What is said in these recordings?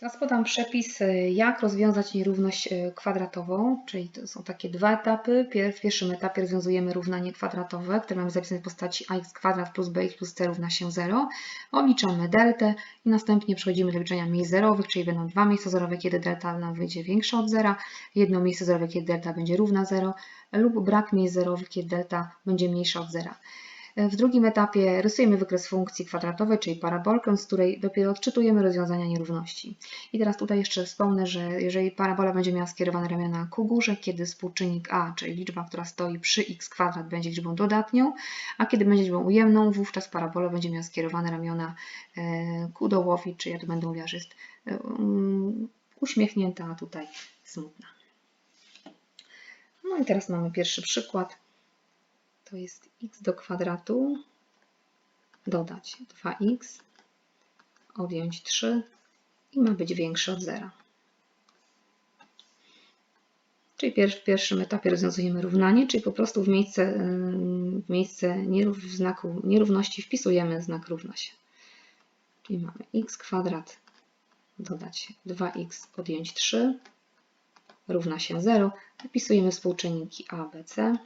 Teraz podam przepis, jak rozwiązać nierówność y, kwadratową, czyli to są takie dwa etapy. W pierwszym etapie rozwiązujemy równanie kwadratowe, które mamy zapisane w postaci ax kwadrat plus bx plus c równa się 0. Obliczamy deltę i następnie przechodzimy do liczenia miejsc zerowych, czyli będą dwa miejsca zerowe, kiedy delta nam wyjdzie większa od zera, jedno miejsce zerowe, kiedy delta będzie równa 0 lub brak miejsc zerowych, kiedy delta będzie mniejsza od zera. W drugim etapie rysujemy wykres funkcji kwadratowej, czyli parabolkę, z której dopiero odczytujemy rozwiązania nierówności. I teraz tutaj jeszcze wspomnę, że jeżeli parabola będzie miała skierowane ramiona ku górze, kiedy współczynnik a, czyli liczba, która stoi przy x kwadrat, będzie liczbą dodatnią, a kiedy będzie liczbą ujemną, wówczas parabola będzie miała skierowane ramiona e, ku dołowi, czyli ja to będę mówiła, że jest e, um, uśmiechnięta, a tutaj smutna. No i teraz mamy pierwszy przykład to jest x do kwadratu, dodać 2x, odjąć 3 i ma być większy od zera. Czyli w pierwszym etapie rozwiązujemy równanie, czyli po prostu w miejsce, w miejsce nierów w znaku nierówności wpisujemy znak równa się. Czyli mamy x kwadrat dodać 2x odjąć 3 równa się 0. Wypisujemy współczynniki a, b, c.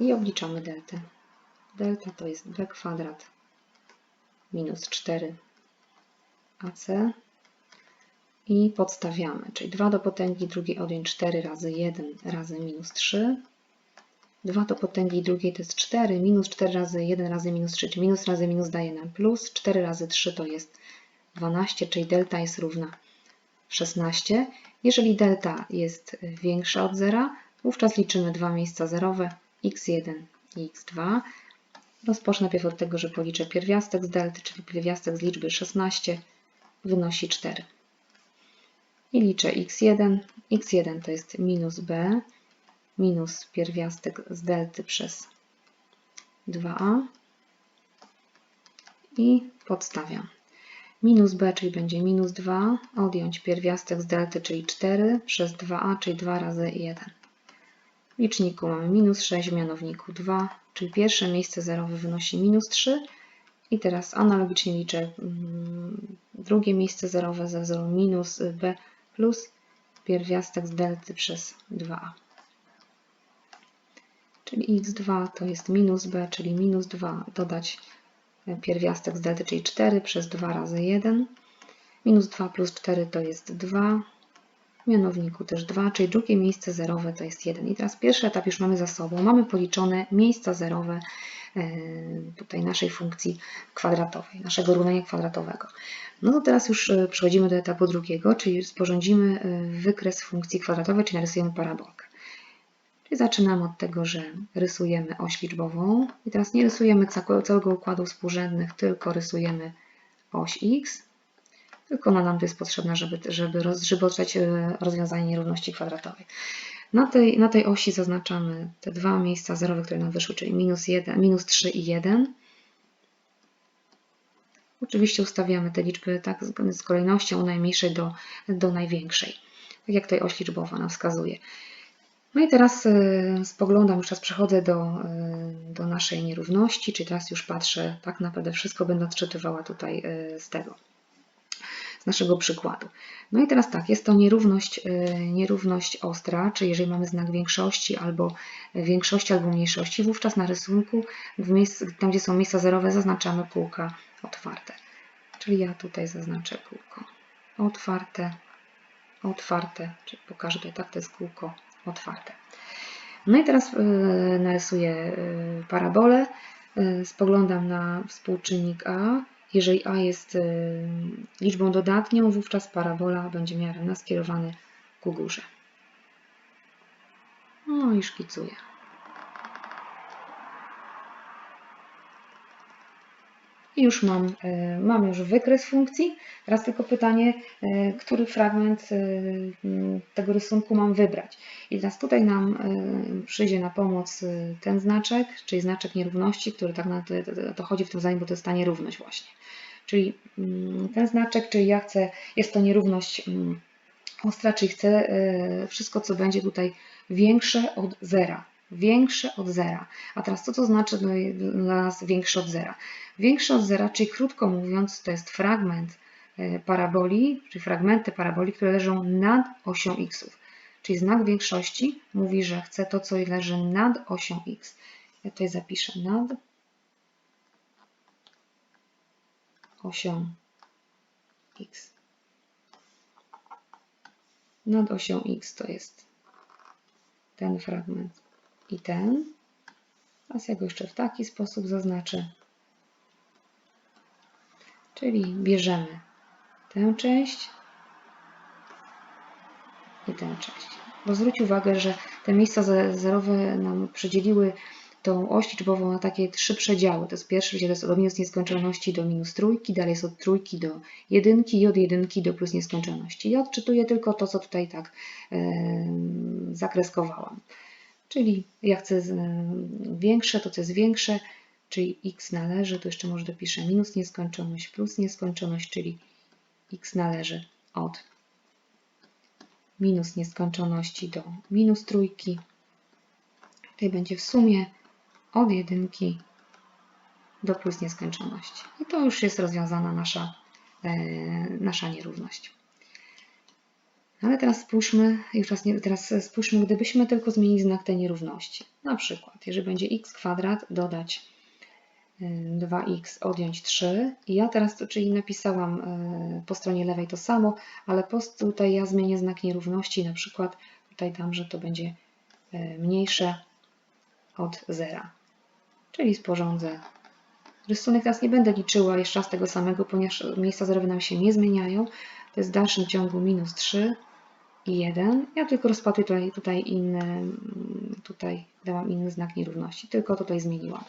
i obliczamy deltę. Delta to jest b kwadrat minus 4 ac i podstawiamy, czyli 2 do potęgi drugiej odjąć 4 razy 1 razy minus 3. 2 do potęgi drugiej to jest 4, minus 4 razy 1 razy minus 3, czyli minus razy minus daje nam plus, 4 razy 3 to jest 12, czyli delta jest równa 16. Jeżeli delta jest większa od zera, wówczas liczymy dwa miejsca zerowe, x1 i x2. Rozpocznę najpierw od tego, że policzę pierwiastek z delty, czyli pierwiastek z liczby 16 wynosi 4. I liczę x1. x1 to jest minus b minus pierwiastek z delty przez 2a i podstawiam. Minus b, czyli będzie minus 2, odjąć pierwiastek z delty, czyli 4 przez 2a, czyli 2 razy 1. W liczniku mamy minus 6, w mianowniku 2, czyli pierwsze miejsce zerowe wynosi minus 3. I teraz analogicznie liczę mm, drugie miejsce zerowe ze wzoru minus b plus pierwiastek z delty przez 2a. Czyli x2 to jest minus b, czyli minus 2 dodać pierwiastek z delty, czyli 4 przez 2 razy 1. Minus 2 plus 4 to jest 2 w mianowniku też 2, czyli drugie miejsce zerowe to jest 1. I teraz pierwszy etap już mamy za sobą. Mamy policzone miejsca zerowe e, tutaj naszej funkcji kwadratowej, naszego równania kwadratowego. No to teraz już e, przechodzimy do etapu drugiego, czyli sporządzimy e, wykres funkcji kwadratowej, czyli narysujemy parabolkę. Czyli zaczynamy od tego, że rysujemy oś liczbową i teraz nie rysujemy całego układu współrzędnych, tylko rysujemy oś x tylko ona nam to jest potrzebna, żeby, żeby, roz, żeby otrzeć e, rozwiązanie nierówności kwadratowej. Na tej, na tej osi zaznaczamy te dwa miejsca zerowe, które nam wyszły, czyli minus, 1, minus 3 i 1. Oczywiście ustawiamy te liczby tak z kolejnością najmniejszej do, do największej, tak jak tutaj oś liczbowa nam wskazuje. No i teraz y, spoglądam, już czas przechodzę do, y, do naszej nierówności, czyli teraz już patrzę, tak naprawdę wszystko będę odczytywała tutaj z tego z naszego przykładu. No i teraz tak, jest to nierówność, y, nierówność ostra, czyli jeżeli mamy znak większości albo większości albo mniejszości, wówczas na rysunku, tam gdzie są miejsca zerowe, zaznaczamy kółka otwarte. Czyli ja tutaj zaznaczę kółko otwarte, otwarte, czyli pokażę tutaj tak, to jest kółko otwarte. No i teraz y, narysuję y, parabolę, spoglądam na współczynnik A, jeżeli a jest y, liczbą dodatnią, wówczas parabola będzie miarem skierowany ku górze. No i szkicuję. I już mam, y, mam już wykres funkcji. Teraz tylko pytanie, y, który fragment tego rysunku mam wybrać. I teraz tutaj nam przyjdzie na pomoc ten znaczek, czyli znaczek nierówności, który tak na to, chodzi w tym zdaniu, bo to jest ta nierówność właśnie. Czyli mm, ten znaczek, czyli ja chcę, jest to nierówność mm, ostra, czyli chcę e, wszystko, co będzie tutaj większe od zera. Większe od zera. A teraz co to znaczy dla nas większe od zera? Większe od zera, czyli krótko mówiąc, to jest fragment e, paraboli, czyli fragmenty paraboli, które leżą nad osią x. Czyli znak większości mówi, że chce to, co leży nad osią x. Ja tutaj zapiszę nad osią x. Nad osią x to jest ten fragment i ten. Teraz ja go jeszcze w taki sposób zaznaczę. Czyli bierzemy tę część i tę część. Bo zwróć uwagę, że te miejsca ze- zerowe nam przedzieliły tą oś liczbową na takie trzy przedziały. To jest pierwszy przedział, to jest od minus nieskończoności do minus trójki, dalej jest od trójki do jedynki i od jedynki do plus nieskończoności. Ja odczytuję tylko to, co tutaj tak em, zakreskowałam. Czyli ja chcę większe, to co jest większe, czyli x należy, to jeszcze może dopiszę minus nieskończoność plus nieskończoność, czyli x należy od minus nieskończoności do minus trójki. Tutaj będzie w sumie od jedynki do plus nieskończoności. I to już jest rozwiązana nasza, e, nasza nierówność. Ale teraz spójrzmy, już nie, teraz spójrzmy, gdybyśmy tylko zmienili znak tej nierówności. Na przykład, jeżeli będzie x kwadrat dodać y, 2x odjąć 3 i ja teraz, czyli napisałam y, po stronie lewej to samo, ale po, tutaj ja zmienię znak nierówności, na przykład tutaj dam, że to będzie y, mniejsze od zera. Czyli sporządzę rysunek. Teraz nie będę liczyła jeszcze raz tego samego, ponieważ miejsca zerowe nam się nie zmieniają. To jest w dalszym ciągu minus 3 i 1. Ja tylko rozpatruję tutaj, tutaj inny, mm, tutaj dałam inny znak nierówności, tylko tutaj zmieniłam.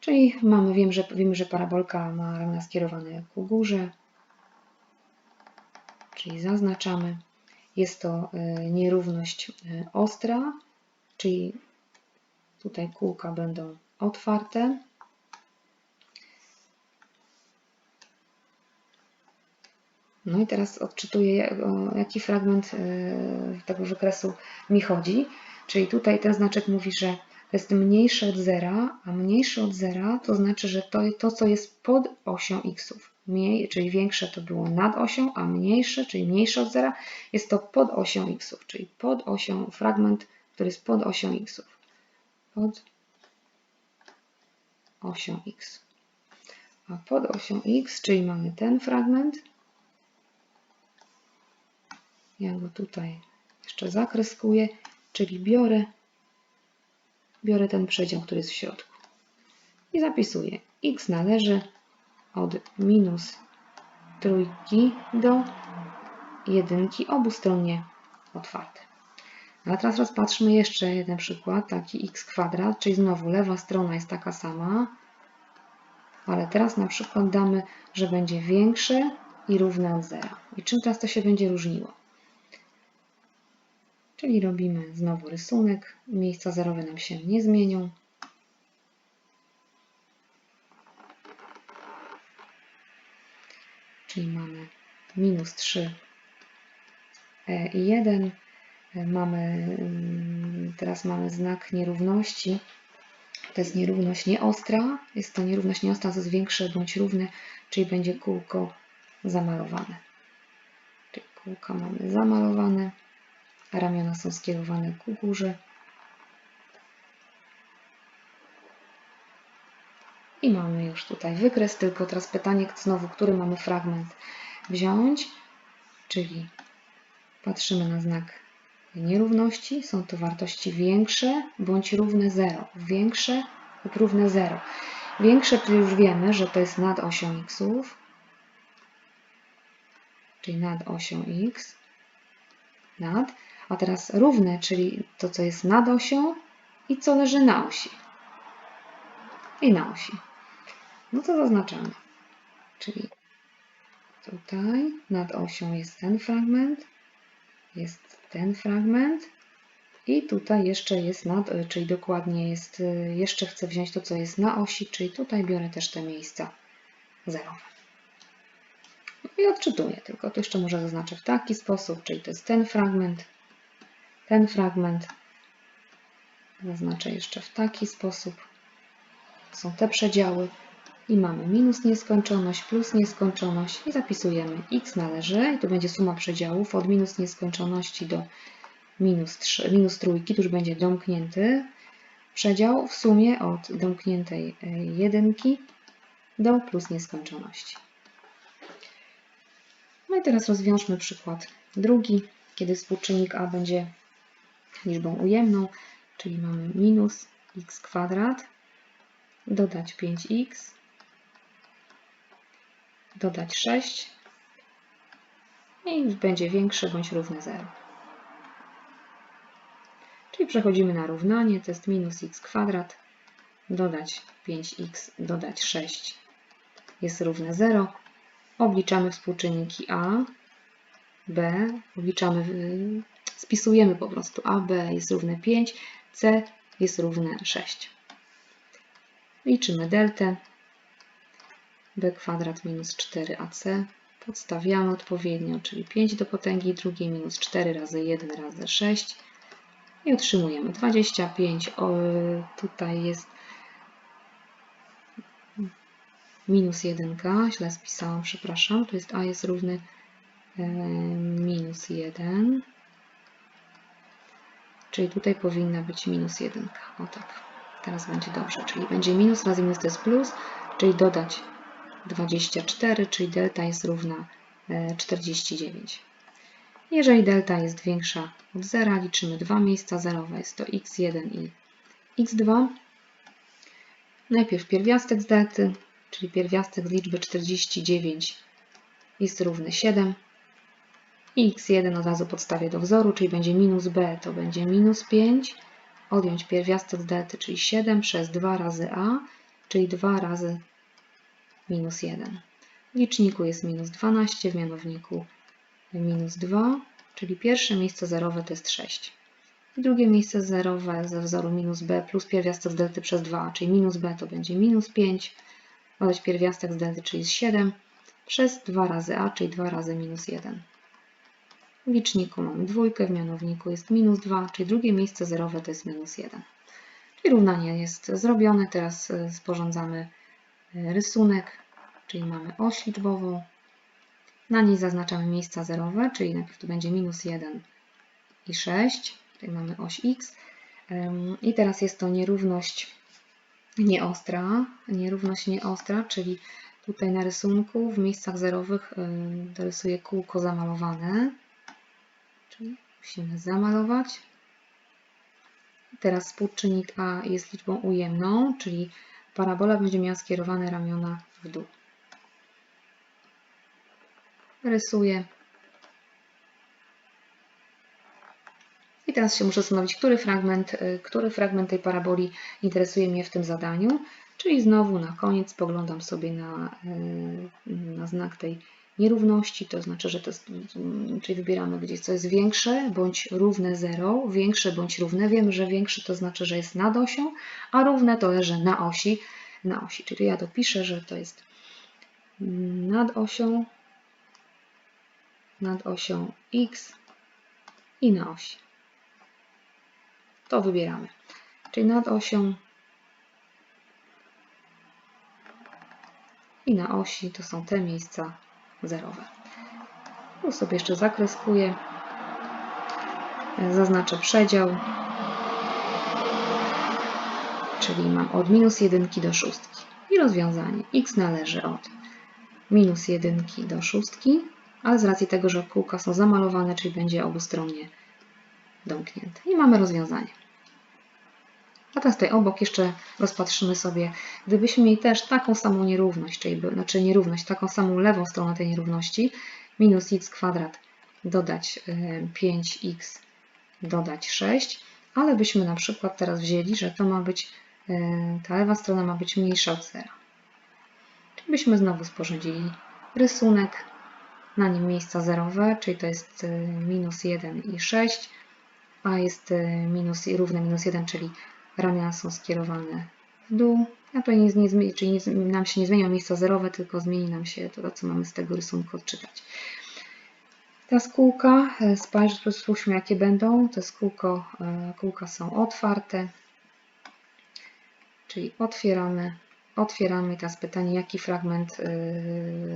Czyli mamy, wiem, że, wiemy, że parabolka ma ramiona skierowane ku górze, czyli zaznaczamy. Jest to y, nierówność y, ostra, czyli tutaj kółka będą otwarte. No i teraz odczytuję, o jaki fragment y, tego wykresu mi chodzi. Czyli tutaj ten znaczek mówi, że to jest mniejsze od zera, a mniejsze od zera to znaczy, że to, to co jest pod osią xów. Mniej, czyli większe to było nad osią, a mniejsze, czyli mniejsze od zera, jest to pod osią xów, czyli pod osią, fragment, który jest pod osią xów. Pod osią x. A pod osią x, czyli mamy ten fragment, ja go tutaj jeszcze zakreskuję, czyli biorę, biorę ten przedział, który jest w środku i zapisuję. x należy od minus trójki do jedynki obustronnie otwarte. A teraz rozpatrzmy jeszcze jeden przykład, taki x kwadrat, czyli znowu lewa strona jest taka sama, ale teraz na przykład damy, że będzie większe i równe od zera. I czym teraz to się będzie różniło? Czyli robimy znowu rysunek, miejsca zerowe nam się nie zmienią. Czyli mamy minus 3 e i 1. E, Mamy, mm, teraz mamy znak nierówności. To jest nierówność nieostra. Jest to nierówność nieostra, to jest większe bądź równe, czyli będzie kółko zamalowane. Czyli kółka mamy zamalowane ramiona są skierowane ku górze. I mamy już tutaj wykres, tylko teraz pytanie znowu, który mamy fragment wziąć, czyli patrzymy na znak nierówności, są to wartości większe bądź równe 0, większe lub równe 0. Większe, czyli już wiemy, że to jest nad osią xów, czyli nad osią x, nad, a teraz równe, czyli to, co jest nad osią i co leży na osi. I na osi. No to zaznaczamy. Czyli tutaj nad osią jest ten fragment, jest ten fragment i tutaj jeszcze jest nad, czyli dokładnie jest, jeszcze chcę wziąć to, co jest na osi, czyli tutaj biorę też te miejsca zerowe. I odczytuję, tylko to jeszcze może zaznaczę w taki sposób, czyli to jest ten fragment, ten fragment Zaznaczę jeszcze w taki sposób. Są te przedziały. I mamy minus nieskończoność, plus nieskończoność i zapisujemy x należy, i to będzie suma przedziałów od minus nieskończoności do minus, 3, minus trójki, to już będzie domknięty przedział w sumie od domkniętej e, jedynki do plus nieskończoności. No i teraz rozwiążmy przykład drugi, kiedy współczynnik a będzie liczbą ujemną, czyli mamy minus x kwadrat, dodać 5x, dodać 6 i będzie większe bądź równe 0. Czyli przechodzimy na równanie, to jest minus x kwadrat, dodać 5x, dodać 6 jest równe 0. Obliczamy współczynniki a, b, obliczamy, spisujemy po prostu a, b jest równe 5, c jest równe 6. Liczymy deltę, b kwadrat minus 4ac, podstawiamy odpowiednio, czyli 5 do potęgi drugiej minus 4 razy 1 razy 6 i otrzymujemy 25. O, tutaj jest minus 1, źle spisałam, przepraszam, tu jest a jest równy e, minus 1, czyli tutaj powinna być minus 1. O tak, teraz będzie dobrze, czyli będzie minus razy minus to jest plus, czyli dodać 24, czyli delta jest równa 49. E, jeżeli delta jest większa od 0, liczymy dwa miejsca zerowe, jest to x1 i x2. Najpierw pierwiastek z delty, czyli pierwiastek z liczby 49 jest równy 7. I x1 od razu podstawię do wzoru, czyli będzie minus b, to będzie minus 5. Odjąć pierwiastek z delty, czyli 7 przez 2 razy a, czyli 2 razy minus 1. W liczniku jest minus 12, w mianowniku minus 2, czyli pierwsze miejsce zerowe to jest 6. I drugie miejsce zerowe ze wzoru minus b plus pierwiastek z delty przez 2, czyli minus b to będzie minus 5, dodać pierwiastek z delty, czyli 7, przez 2 razy a, czyli 2 razy minus 1. W liczniku mamy dwójkę, w mianowniku jest minus 2, czyli drugie miejsce zerowe to jest minus 1. Czyli równanie jest zrobione, teraz e, sporządzamy e, rysunek, czyli mamy oś liczbową, na niej zaznaczamy miejsca zerowe, czyli najpierw tu będzie minus 1 i 6. Tutaj mamy oś x. I teraz jest to nierówność nieostra, nierówność nieostra, czyli tutaj na rysunku w miejscach zerowych dorysuję kółko zamalowane. Czyli musimy zamalować. Teraz współczynnik a jest liczbą ujemną, czyli parabola będzie miała skierowane ramiona w dół rysuję. I teraz się muszę zastanowić, który fragment, y, który fragment tej paraboli interesuje mnie w tym zadaniu. Czyli znowu na koniec spoglądam sobie na, y, na znak tej nierówności, to znaczy, że to jest, mm, czyli wybieramy gdzieś co jest większe bądź równe 0, większe bądź równe. Wiemy, że większe to znaczy, że jest nad osią, a równe to leży na osi. Na osi. Czyli ja dopiszę, że to jest nad osią nad osią x i na osi. To wybieramy. Czyli nad osią i na osi to są te miejsca zerowe. Tu sobie jeszcze zakreskuję. Zaznaczę przedział. Czyli mam od minus 1 do szóstki. I rozwiązanie. x należy od minus 1 do szóstki ale z racji tego, że kółka są zamalowane, czyli będzie obustronnie domknięte. I mamy rozwiązanie. A teraz tutaj obok jeszcze rozpatrzymy sobie, gdybyśmy mieli też taką samą nierówność, czyli znaczy nierówność, taką samą lewą stronę tej nierówności, minus x kwadrat dodać 5x e, dodać 6, ale byśmy na przykład teraz wzięli, że to ma być, e, ta lewa strona ma być mniejsza od zera. Czyli byśmy znowu sporządzili rysunek na nim miejsca zerowe, czyli to jest y, minus 1 i 6, a jest y, minus równe minus 1, czyli ramiona są skierowane w dół. A tutaj nie, nie, czyli nam się nie zmienią miejsca zerowe, tylko zmieni nam się to, co mamy z tego rysunku odczytać. Teraz kółka, y, spójrzmy jakie będą. Te kółko, kółka są otwarte, Czyli otwieramy, otwieramy teraz pytanie, jaki fragment y,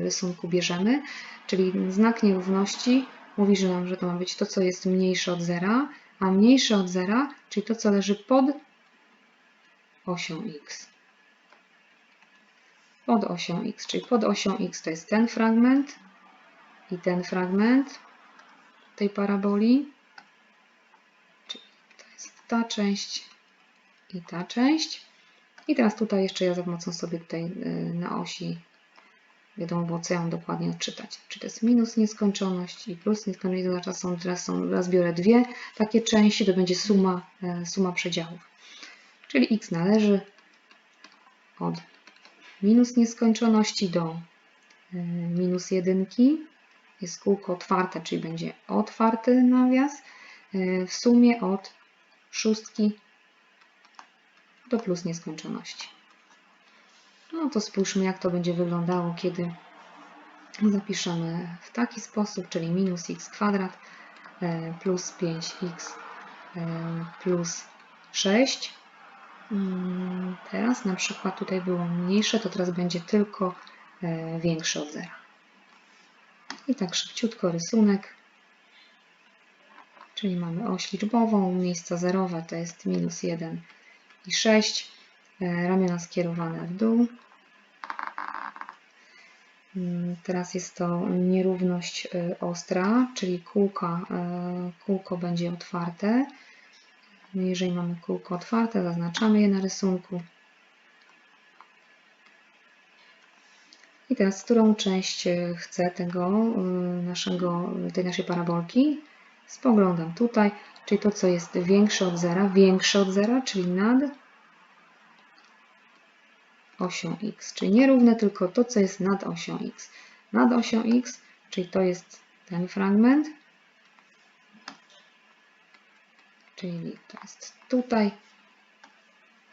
rysunku bierzemy. Czyli znak nierówności mówi, że nam, że to ma być to, co jest mniejsze od zera, a mniejsze od zera, czyli to, co leży pod osią x. Pod osią x, czyli pod osią x to jest ten fragment i ten fragment tej paraboli. Czyli to jest ta część i ta część. I teraz tutaj jeszcze ja za pomocą sobie tutaj y, na osi wiadomo było, co ja mam dokładnie odczytać. Czy to jest minus nieskończoność i plus nieskończoność, to znaczy są, teraz, są, teraz biorę dwie takie części, to będzie suma, e, suma przedziałów. Czyli x należy od minus nieskończoności do e, minus jedynki. Jest kółko otwarte, czyli będzie otwarty nawias. e, W sumie od szóstki do plus nieskończoności. No to spójrzmy, jak to będzie wyglądało, kiedy zapiszemy w taki sposób, czyli minus x kwadrat e, plus 5x e, plus 6. Mm, Teraz na przykład tutaj było mniejsze, to teraz będzie tylko e, większe od zera. I tak szybciutko rysunek. Czyli mamy oś liczbową, miejsca zerowe to jest minus 1 i 6, e, ramiona skierowane w dół. Mm, Teraz jest to nierówność e, ostra, czyli kółka, kółko będzie otwarte. No, Jeżeli mamy kółko otwarte, zaznaczamy je na rysunku. I teraz, którą część e, chcę tego e, naszego, tej naszej parabolki? Spoglądam tutaj, czyli to, co jest większe od zera, większe od zera, czyli nad osią x, czyli nierówne, tylko to, co jest nad osią x. Nad osią x, czyli to jest ten fragment, czyli to jest tutaj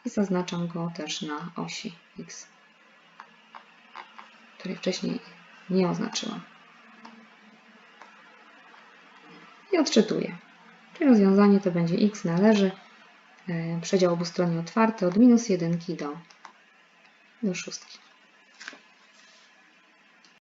i zaznaczam go też na osi x, której wcześniej nie oznaczyłam. I odczytuję. Czyli rozwiązanie to będzie x należy, e, przedział obustronnie otwarty od minus 1 do, do szóstki.